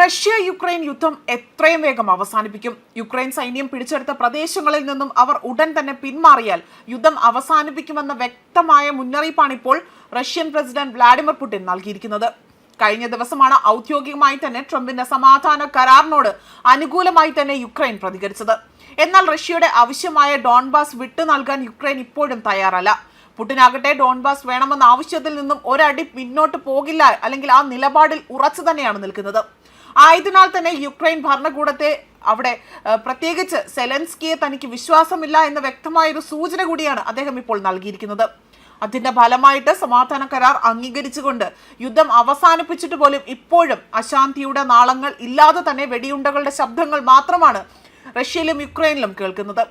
Russia Ukraine യുദ്ധം എത്രയും വേഗം അവസാനിപ്പിക്കും. യുക്രൈൻ സൈന്യം പിടിച്ചെടുത്ത പ്രദേശങ്ങളിൽ നിന്നും അവർ ഉടൻ തന്നെ പിന്മാറിയാൽ യുദ്ധം അവസാനിപ്പിക്കുമെന്ന വ്യക്തമായ മുന്നറിയിപ്പാണ് ഇപ്പോൾ റഷ്യൻ പ്രസിഡന്റ് വ്ളാഡിമിർ പുടിൻ നൽകിയിരിക്കുന്നത്. കഴിഞ്ഞ ദിവസമാണ് ഔദ്യോഗികമായി തന്നെ ട്രംപിന്റെ സമാധാന കരാറിനോട് അനുകൂലമായി തന്നെ യുക്രൈൻ പ്രതികരിച്ചത്. എന്നാൽ റഷ്യയുടെ ആവശ്യമായ ഡോൺബാസ് വിട്ടു നൽകാൻ യുക്രൈൻ ഇപ്പോഴും തയ്യാറല്ല. പുടിനാകട്ടെ ഡോൺബാസ് വേണമെന്ന ആവശ്യത്തിൽ നിന്നും ഒരടി പിന്നോട്ട് പോകില്ല അല്ലെങ്കിൽ ആ നിലപാടിൽ ഉറച്ചു തന്നെയാണ് നിൽക്കുന്നത്. ആയതിനാൽ തന്നെ യുക്രൈൻ ഭരണകൂടത്തെ അവിടെ പ്രത്യേകിച്ച് സെലൻസ്കിയെ തനിക്ക് വിശ്വാസമില്ല എന്ന വ്യക്തമായൊരു സൂചന കൂടിയാണ് അദ്ദേഹം ഇപ്പോൾ നൽകിയിരിക്കുന്നത്. അതിന്റെ ഫലമായിട്ട് സമാധാന കരാർ അംഗീകരിച്ചുകൊണ്ട് യുദ്ധം അവസാനിപ്പിച്ചിട്ട് പോലും ഇപ്പോഴും അശാന്തിയുടെ നാളങ്ങൾ ഇല്ലാതെ തന്നെ വെടിയുണ്ടകളുടെ ശബ്ദങ്ങൾ മാത്രമാണ് റഷ്യയിലും യുക്രൈനിലും കേൾക്കുന്നത്.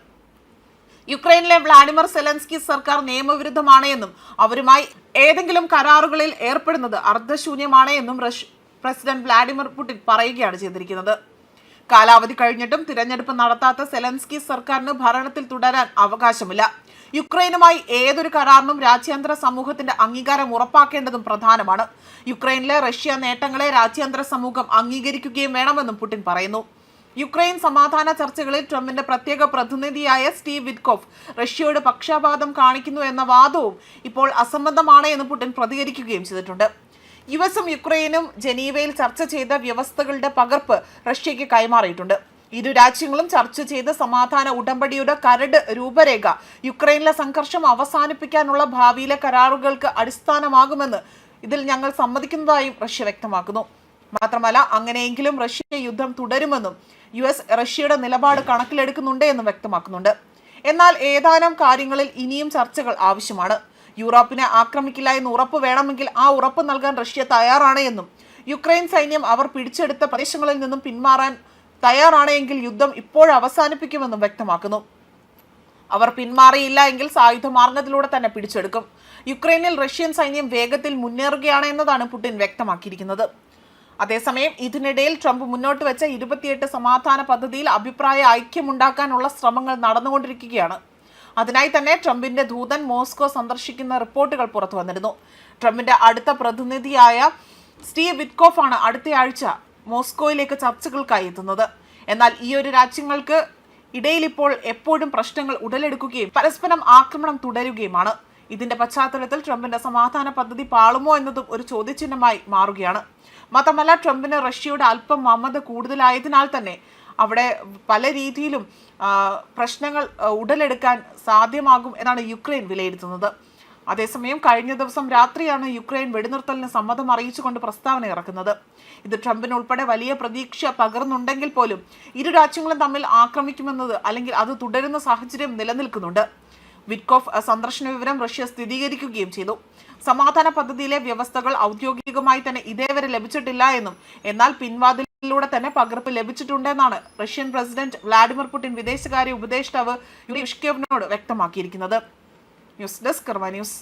യുക്രൈനിലെ വ്ളാഡിമിർ സെലൻസ്കി സർക്കാർ നിയമവിരുദ്ധമാണ് എന്നും അവരുമായി ഏതെങ്കിലും കരാറുകളിൽ ഏർപ്പെടുന്നത് അർദ്ധശൂന്യമാണ് എന്നും റഷ്യ പ്രസിഡന്റ് വ്ളാഡിമിർ പുടിൻ പറയുകയാണ് ചെയ്തിരിക്കുന്നത്. കാലാവധി കഴിഞ്ഞിട്ടും തിരഞ്ഞെടുപ്പ് നടത്താത്ത സെലൻസ്കി സർക്കാരിന് ഭരണത്തിൽ തുടരാൻ അവകാശമില്ല. യുക്രൈനുമായി ഏതൊരു കരാറിനും രാജ്യാന്തര സമൂഹത്തിന്റെ അംഗീകാരം ഉറപ്പാക്കേണ്ടതും പ്രധാനമാണ്. യുക്രൈനിലെ റഷ്യ നേട്ടങ്ങളെ രാജ്യാന്തര സമൂഹം അംഗീകരിക്കുകയും വേണമെന്നും പുടിൻ പറയുന്നു. യുക്രൈൻ സമാധാന ചർച്ചകളിൽ ട്രംപിന്റെ പ്രത്യേക പ്രതിനിധിയായ സ്റ്റീവ് വിറ്റ്കോഫ് റഷ്യയോട് പക്ഷപാതം കാണിക്കുന്നു എന്ന വാദവും ഇപ്പോൾ അസംബന്ധമാണ് എന്ന് പുടിൻ പ്രതികരിക്കുകയും ചെയ്തിട്ടുണ്ട്. യു എസും യുക്രൈനും ജനീവയിൽ ചർച്ച ചെയ്ത വ്യവസ്ഥകളുടെ പകർപ്പ് റഷ്യയ്ക്ക് കൈമാറിയിട്ടുണ്ട്. ഇരു രാജ്യങ്ങളും ചർച്ച ചെയ്ത സമാധാന ഉടമ്പടിയുടെ കരട് രൂപരേഖ യുക്രൈനിലെ സംഘർഷം അവസാനിപ്പിക്കാനുള്ള ഭാവിയിലെ കരാറുകൾക്ക് അടിസ്ഥാനമാകുമെന്ന് ഇതിൽ ഞങ്ങൾ സമ്മതിക്കുന്നതായും റഷ്യ വ്യക്തമാക്കുന്നു. മാത്രമല്ല അങ്ങനെയെങ്കിലും റഷ്യ യുദ്ധം തുടരുമെന്നും യു എസ് റഷ്യയുടെ നിലപാട് കണക്കിലെടുക്കുന്നുണ്ട് എന്നും വ്യക്തമാക്കുന്നുണ്ട്. എന്നാൽ ഏതാനും കാര്യങ്ങളിൽ ഇനിയും ചർച്ചകൾ ആവശ്യമാണ്. യൂറോപ്പിനെ ആക്രമിക്കില്ല എന്ന് ഉറപ്പ് വേണമെങ്കിൽ ആ ഉറപ്പ് നൽകാൻ റഷ്യ തയ്യാറാണ് എന്നും യുക്രൈൻ സൈന്യം അവർ പിടിച്ചെടുത്ത പ്രദേശങ്ങളിൽ നിന്നും പിന്മാറാൻ തയ്യാറാണ് എങ്കിൽ യുദ്ധം ഇപ്പോൾ അവസാനിപ്പിക്കുമെന്നും വ്യക്തമാക്കുന്നു. അവർ പിന്മാറിയില്ല എങ്കിൽ സായുധ മാർഗത്തിലൂടെ തന്നെ പിടിച്ചെടുക്കും. യുക്രൈനിൽ റഷ്യൻ സൈന്യം വേഗത്തിൽ മുന്നേറുകയാണ് എന്നതാണ് പുടിൻ വ്യക്തമാക്കിയിരിക്കുന്നത്. അതേസമയം ഇതിനിടയിൽ ട്രംപ് മുന്നോട്ട് വെച്ച ഇരുപത്തിയെട്ട് സമാധാന പദ്ധതിയിൽ അഭിപ്രായ ഐക്യമുണ്ടാക്കാനുള്ള ശ്രമങ്ങൾ നടന്നുകൊണ്ടിരിക്കുകയാണ്. അതിനായി തന്നെ ട്രംപിന്റെ ദൂതൻ മോസ്കോ സന്ദർശിക്കുന്ന റിപ്പോർട്ടുകൾ പുറത്തു വന്നിരുന്നു. ട്രംപിന്റെ അടുത്ത പ്രതിനിധിയായ സ്റ്റീവ് വിറ്റ്കോഫ് ആണ് അടുത്തയാഴ്ച മോസ്കോയിലേക്ക് ചർച്ചകൾക്കായി എത്തുന്നത്. എന്നാൽ ഈ ഒരു രാജ്യങ്ങൾക്ക് ഇടയിൽ ഇപ്പോൾ എപ്പോഴും പ്രശ്നങ്ങൾ ഉടലെടുക്കുകയും പരസ്പരം ആക്രമണം തുടരുകയുമാണ്. ഇതിന്റെ പശ്ചാത്തലത്തിൽ ട്രംപിന്റെ സമാധാന പദ്ധതി പാളുമോ എന്നതും ഒരു ചോദ്യചിഹ്നമായി മാറുകയാണ്. മാത്രമല്ല ട്രംപിന് റഷ്യയുടെ അല്പം മമത കൂടുതലായതിനാൽ തന്നെ അവിടെ പല രീതിയിലും പ്രശ്നങ്ങൾ ഉടലെടുക്കാൻ സാധ്യമാകും എന്നാണ് യുക്രൈൻ വിലയിരുത്തുന്നത്. അതേസമയം കഴിഞ്ഞ ദിവസം രാത്രിയാണ് യുക്രൈൻ വെടിനിർത്തലിന് സമ്മതം അറിയിച്ചുകൊണ്ട് പ്രസ്താവന ഇറക്കുന്നത്. ഇത് ട്രംപിന് ഉൾപ്പെടെ വലിയ പ്രതീക്ഷ പകർന്നുണ്ടെങ്കിൽ പോലും ഇരു രാജ്യങ്ങളും തമ്മിൽ ആക്രമിക്കുമെന്നത് അല്ലെങ്കിൽ അത് തുടരുന്ന സാഹചര്യം നിലനിൽക്കുന്നുണ്ട്. വിറ്റ്കോഫ് സന്ദർശന വിവരം റഷ്യ സ്ഥിരീകരിക്കുകയും ചെയ്തു. സമാധാന പദ്ധതിയിലെ വ്യവസ്ഥകൾ ഔദ്യോഗികമായി തന്നെ ഇതേവരെ ലഭിച്ചിട്ടില്ല എന്നും എന്നാൽ പിൻവാതിലൂടെ തന്നെ പകർപ്പ് ലഭിച്ചിട്ടുണ്ടെന്നാണ് റഷ്യൻ പ്രസിഡന്റ് വ്ളാഡിമിർ പുടിൻ വിദേശകാര്യ ഉപദേഷ്ടാവ് യുഷ്കേവിനോട് വ്യക്തമാക്കിയിരിക്കുന്നത്. News desk Karma news.